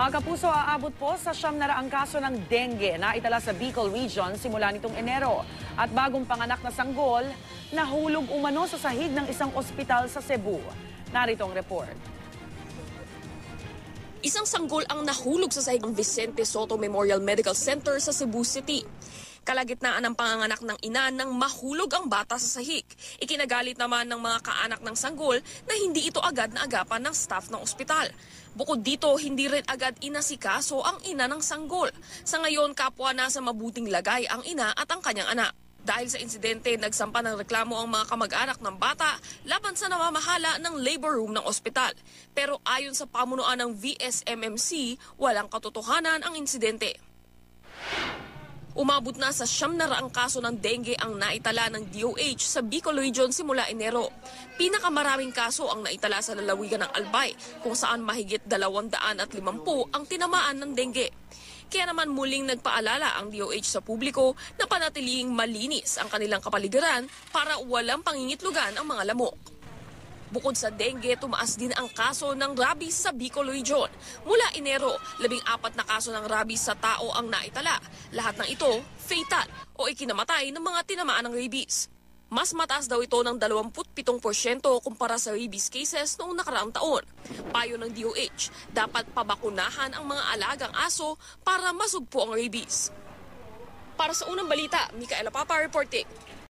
Mga kapuso, aabot po sa siyam na raang kaso ng dengue na itala sa Bicol Region simula nitong Enero. At bagong panganak na sanggol, nahulog umano sa sahig ng isang ospital sa Cebu. Narito ang report. Isang sanggol ang nahulog sa sahig ng Vicente Soto Memorial Medical Center sa Cebu City. Kalagitnaan ng panganganak ng ina nang mahulog ang bata sa sahig. Ikinagalit naman ng mga kaanak ng sanggol na hindi ito agad na agapan ng staff ng ospital. Bukod dito, hindi rin agad inasikaso ang ina ng sanggol. Sa ngayon, kapwa na sa mabuting lagay ang ina at ang kanyang anak. Dahil sa insidente, nagsampa ng reklamo ang mga kamag-anak ng bata laban sa namamahala ng labor room ng ospital. Pero ayon sa pamunuan ng VSMMC, walang katotohanan ang insidente. Umabot na sa siyam na raang kaso ng dengue ang naitala ng DOH sa Bicol Region simula Enero. Pinakamaraming kaso ang naitala sa lalawigan ng Albay kung saan mahigit 250 ang tinamaan ng dengue. Kaya naman muling nagpaalala ang DOH sa publiko na panatiling malinis ang kanilang kapaligiran para walang pangingitlugan ang mga lamok. Bukod sa dengue, tumaas din ang kaso ng rabies sa Bicol Region. Mula Enero, labing apat na kaso ng rabies sa tao ang naitala. Lahat ng ito, fatal o ikinamatay ng mga tinamaan ng rabies. Mas mataas daw ito ng 27% kumpara sa rabies cases noong nakaraang taon. Payo ng DOH, dapat pabakunahan ang mga alagang aso para masugpo ang rabies. Para sa unang balita, Mikaela Papa reporting.